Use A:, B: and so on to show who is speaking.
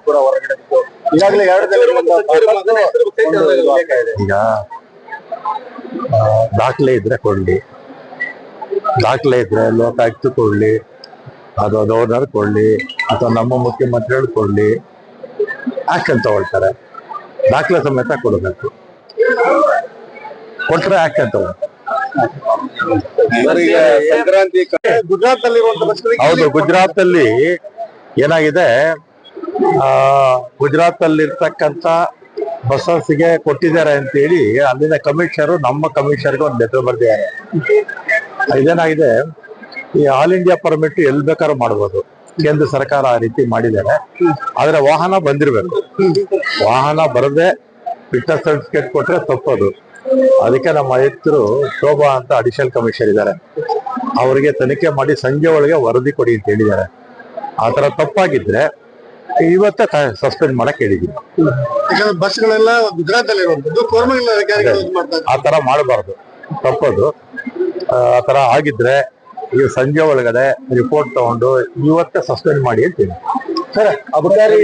A: ಕೂಡ ಹೊರಗಡೆ ಬಿಟ್ಟು ಈಗಾಗಲೇ ಎರಡು ದಿನಗಳಿಂದ ಸಾಕಷ್ಟು ಒಂದು ಇದು.
B: ಈಗ ಆ, ದಾಖಲೆ ಇದ್ರೆ ಕೊಡ್ಲಿ. ದಾಖಲೆ ಇದ್ರೆ ಲೋಕಾಯುಕ್ತ ಕೊಡ್ಲಿ ಅದು ಗವರ್ನರ್ ಕೊಡ್ಲಿ ಅಥವಾ ನಮ್ಮ ಮುಖ್ಯಮಂತ್ರಿಗಳು ಕೊಡ್ಲಿ ಆಕ್ಷನ್ ತಗೊಳ್ತಾರೆ. ದಾಖಲೆ ಸಮೇತ ಕೊಡಬೇಕು. ಕೊಟ್ರೆ ಆಕ್ಷನ್ ತಗೊಳ್ತಾರೆ.
A: ಸರ್, ಈಗ ಸಂಕ್ರಾಂತಿ ಗುಜರಾತ್ ಅಲ್ಲಿ
B: ಹೌದು ಗುಜರಾತ್ ಅಲ್ಲಿ ಏನಾಗಿದೆ? ಗುಜರಾತ್ ಅಲ್ಲಿ ಇರ್ತಕ್ಕಂತ ಬಸ್ಸಸ್ಗೆ ಕೊಟ್ಟಿದ್ದಾರೆ ಅಂತೇಳಿ ಅಲ್ಲಿನ ಕಮಿಷನರ್, ನಮ್ಮ ಕಮಿಷನರ್ಗೆ ಒಂದು ಲೆಟರ್ ಬರ್ದಿದ್ದಾರೆ. ಇದೇನಾಗಿದೆ? ಈ ಆಲ್ ಇಂಡಿಯಾ ಪರ್ಮಿಟ್ ಎಲ್ಲಿ ಬೇಕಾದ್ರೂ ಮಾಡ್ಬೋದು. ಕೇಂದ್ರ ಸರ್ಕಾರ ಆ ರೀತಿ ಮಾಡಿದ್ದಾರೆ. ಆದ್ರೆ ವಾಹನ ಬಂದಿರ್ಬೇಕು. ವಾಹನ ಬರದೆ ಫಿಟ್ನೆಸ್ ಸರ್ಟಿಫಿಕೇಟ್ ಕೊಟ್ರೆ ತಪ್ಪದು. ಅದಕ್ಕೆ ನಮ್ಮ ಆಯುಕ್ತರು ಶೋಭಾ ಅಂತ ಅಡಿಷನಲ್ ಕಮಿಷನರ್ ಇದ್ದಾರೆ. ಅವರಿಗೆ ತನಿಖೆ ಮಾಡಿ ಸಂಜೆ ಒಳಗೆ ವರದಿ ಕೊಡಿ ಅಂತ ಹೇಳಿದ್ದಾರೆ. ಆ ತರ ತಪ್ಪಾಗಿದ್ರೆ ಇವತ್ತೇ ಸಸ್ಪೆಂಡ್ ಮಾಡಕ್ ಹೇಳಿದೀವಿ
A: ಯಾಕಂದ್ರೆ ಬಸ್ಗಳೆಲ್ಲ ಗುಜರಾತ್ ಅಲ್ಲಿ ಇರುವಂತದ್ದು ಕೋರ್ಮಂಗಲ ಅಧಿಕಾರಿಗಳು ಮಾಡ್ತಾರೆ
B: ಆ ತರ ಮಾಡಬಾರ್ದು. ತಪ್ಪದು. ಆ ತರ ಆಗಿದ್ರೆ ಈಗ ಸಂಜೆ ಒಳಗಡೆ ರಿಪೋರ್ಟ್ ತಗೊಂಡು ಇವತ್ತೇ ಸಸ್ಪೆಂಡ್ ಮಾಡಿ ಅಂತೀನಿ
A: ಸರ್ ಅಬಕಾರಿ